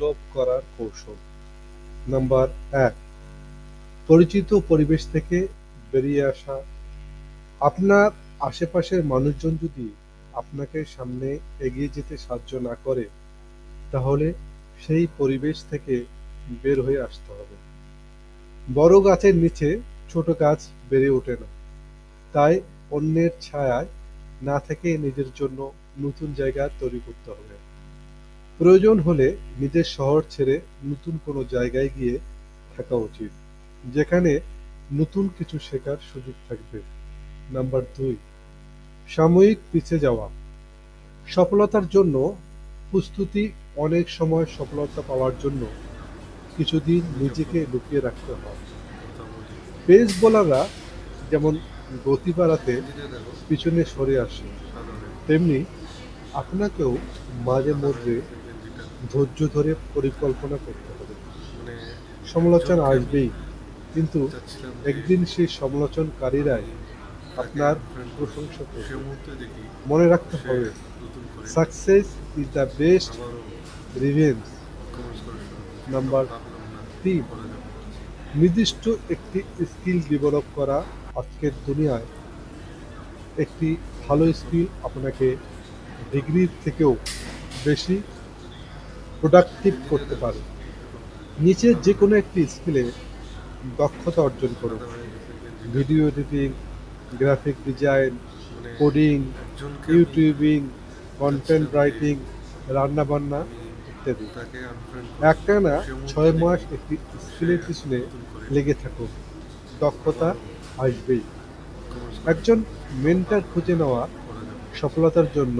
Develop করার কৌশল। Number এক, পরিচিত পরিবেশ থেকে বেরিয়ে আসা। আপনার আশেপাশের মানুষজন যদি আপনাকে সামনে এগিয়ে যেতে সাহায্য না করে, তাহলে সেই পরিবেশ থেকে বের হয়ে আসতে হবে। বড় গাছের নিচে ছোট গাছ বেড়ে ওঠে না। তাই অন্যের ছায়ায় না থেকে নিজের জন্য নতুন জায়গা তৈরি করতে হবে। প্রয়োজন হলে নিজের শহর ছেড়ে নতুন কোনো জায়গায় গিয়ে থাকা উচিত, যেখানে নতুন কিছু শেখার সুযোগ থাকবে। নাম্বার দুই, সাময়িক পিছিয়ে যাওয়া। সফলতার জন্য প্রস্তুতি অনেক সময় সফলতা পাওয়ার জন্য কিছুদিন নিজেকে লুকিয়ে রাখতে হয়। পেস বোলাররা যেমন গতি বাড়াতে পিছনে সরে আসে, তেমনি আপনাকেও মাঝে মধ্যে ধৈর্য ধরে পরিকল্পনা করতে হবে। মানে সমালোচনা আসবেই। কিন্তু একদিন সেই সমালোচনকারীরাই আপনার প্রশংসা করবে। মনে রাখতে হবে success is the best revenge number তিন। নির্দিষ্ট একটি স্কিল ডেভেলপ করা আজকের দুনিয়ায় একটি ভালো স্কিল আপনাকে ডিগ্রির থেকেও বেশি প্রোডাক্টিভ করতে পারে। নিচের যে কোনো একটি স্কিলে দক্ষতা অর্জন করুন। Video editing graphic design coding YouTubing content writing রান্নাবান্না ইত্যাদি। একটানা ছয় মাস একটি স্কিলের পিছনে লেগে থাকুন। দক্ষতা আসবেই। একজন মেন্টার খুঁজে নেওয়া সফলতার জন্য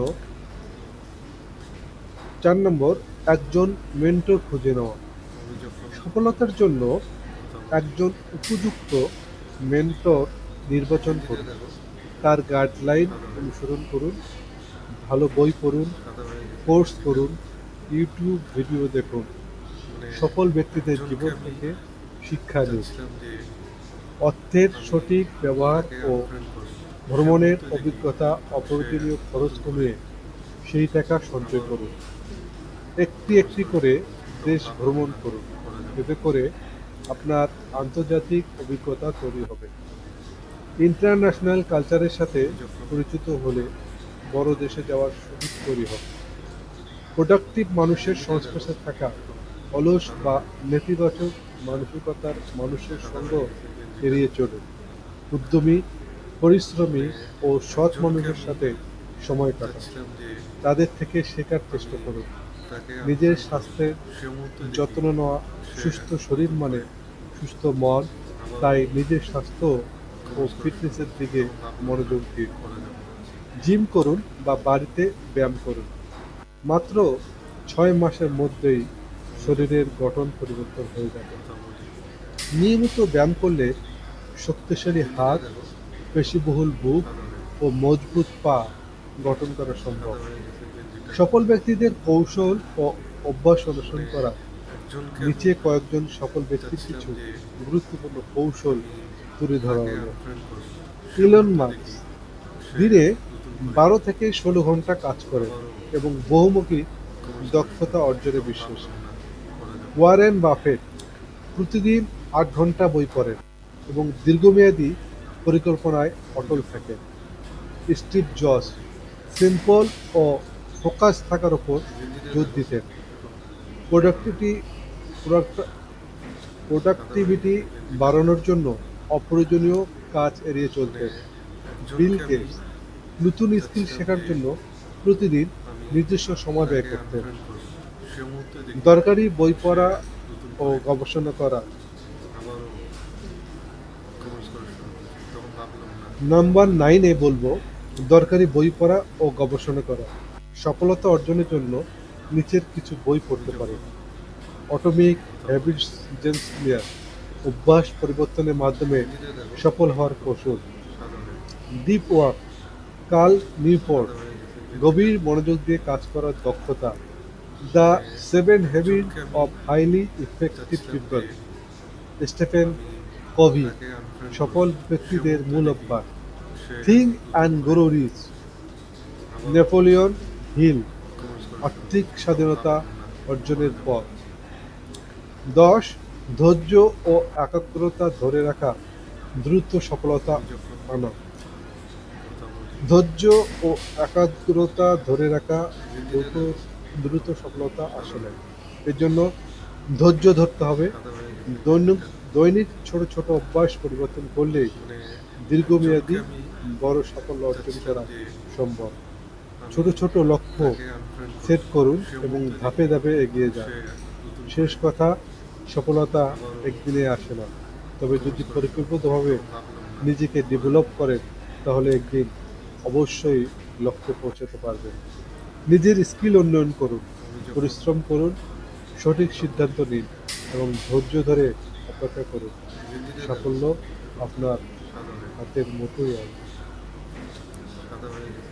চার নম্বর একজন মেন্টর খুঁজে নেওয়া। সফলতার জন্য একজন উপযুক্ত মেন্টর নির্বাচন করুন। তার গাইডলাইন অনুসরণ করুন, ভালো বই পড়ুন, কোর্স করুন, ইউটিউব ভিডিও দেখুন। সফল ব্যক্তিদের জীবন থেকে শিক্ষা নিন। অর্থের সঠিক ব্যবহার ও ভ্রমণের অভিজ্ঞতা অপ্রয়োজনীয় খরচ কমিয়ে সেই টাকা সঞ্চয় করুন। একটি একটি করে দেশ ভ্রমণ করুন। এতে করে আপনার আন্তর্জাতিক অভিজ্ঞতা তৈরি হবে। ইন্টারন্যাশনাল কালচারের সাথে পরিচিত হলে বড় দেশে যাওয়ার সুযোগ তৈরি হবে। প্রোডাক্টিভ মানুষের সংস্পর্শে থাকা অলস বা নেতিবাচক মানসিকতার মানুষের সঙ্গ এড়িয়ে চলুন। উদ্যমী, পরিশ্রমী ও সৎ মানুষের সাথে সময় কাটান। তাদের থেকে শেখার চেষ্টা করুন। নিজের স্বাস্থ্যের যত্ন নেওয়া সুস্থ শরীর মানে সুস্থ মন তাই নিজের স্বাস্থ্য ও ফিটনেসের দিকে মনোযোগ দিন জিম করুন বা বাড়িতে ব্যায়াম করুন। মাত্র ছয় মাসের মধ্যেই শরীরের গঠন পরিবর্তন হয়ে যাবে। নিয়মিত ব্যায়াম করলে শক্তিশালী হাত পেশিবহুল বুক ও মজবুত পা গঠন করা সম্ভব। সফল ব্যক্তিদের কৌশল ও অভ্যাস অনুসরণ করা। নিচে কয়েকজন সফল ব্যক্তির কিছু গুরুত্বপূর্ণ কৌশল তুলে ধরা হলো। ইলন মার্কস দিনে বারো থেকে ষোলো ঘণ্টা কাজ করে এবং বহুমুখী দক্ষতা অর্জনে বিশ্বাস। ওয়ারেন বাফেট প্রতিদিন আট ঘণ্টা বই পড়েন এবং দীর্ঘমেয়াদী পরিকল্পনায় অটল থাকেন। স্টিভ জস সিম্পল ও ফোকাস থাকার ওপর জোর দিতেন। প্রোডাক্টিভিটি প্রোডাক্টিভিটি বাড়ানোর জন্য অপ্রয়োজনীয় কাজ এড়িয়ে চলতেন। বিল গেটস নতুন স্কিল শেখার জন্য প্রতিদিন নির্দিষ্ট সময় ব্যয় করতেন। দরকারি বই পড়া ও গবেষণা করা। নাম্বার নাইনে বলব, দরকারি বই পড়া ও গবেষণা করা। সফলতা অর্জনের জন্য নিচের কিছু বই পড়তে পারেন অটোমিক হ্যাবিটস ক্লিয়ার অভ্যাস পরিবর্তনের মাধ্যমে সফল হওয়ার কৌশল। ডিপ ওয়ার্ক কাল নিউপোর্ট গভীর মনোযোগ দিয়ে কাজ করার দক্ষতা। The seven habit of highly effective people Stephen Covey, সফল ব্যক্তিদের মূল অভ্যাস। Think and grow rich Napoleon Hill, আর্থিক স্বাধীনতা অর্জনের পথ। দশ, ধৈর্য ও একাগ্রতা ধরে রাখা, দ্রুত সফলতা আনা। ধৈর্য ও একাগ্রতা ধরে রাখা দ্রুত দ্রুত সফলতা আসে না এর জন্য ধৈর্য ধরতে হবে। দৈনিক দৈনিক ছোট ছোট অভ্যাস পরিবর্তন করলে দীর্ঘমেয়াদী বড় সাফল্য অর্জন করা সম্ভব। ছোট ছোট লক্ষ্য সেট করুন এবং ধাপে ধাপে এগিয়ে যান। শেষ কথা, সফলতা একদিনে আসে না। তবে যদি পরিকল্পিতভাবে নিজেকে ডেভেলপ করেন, তাহলে একদিন অবশ্যই লক্ষ্যে পৌঁছাতে পারবেন। নিজের স্কিল উন্নয়ন করুন, পরিশ্রম করুন, সঠিক সিদ্ধান্ত নিন এবং ধৈর্য ধরে অপেক্ষা করুন। সাফল্য আপনার হাতের মতোই আসবে।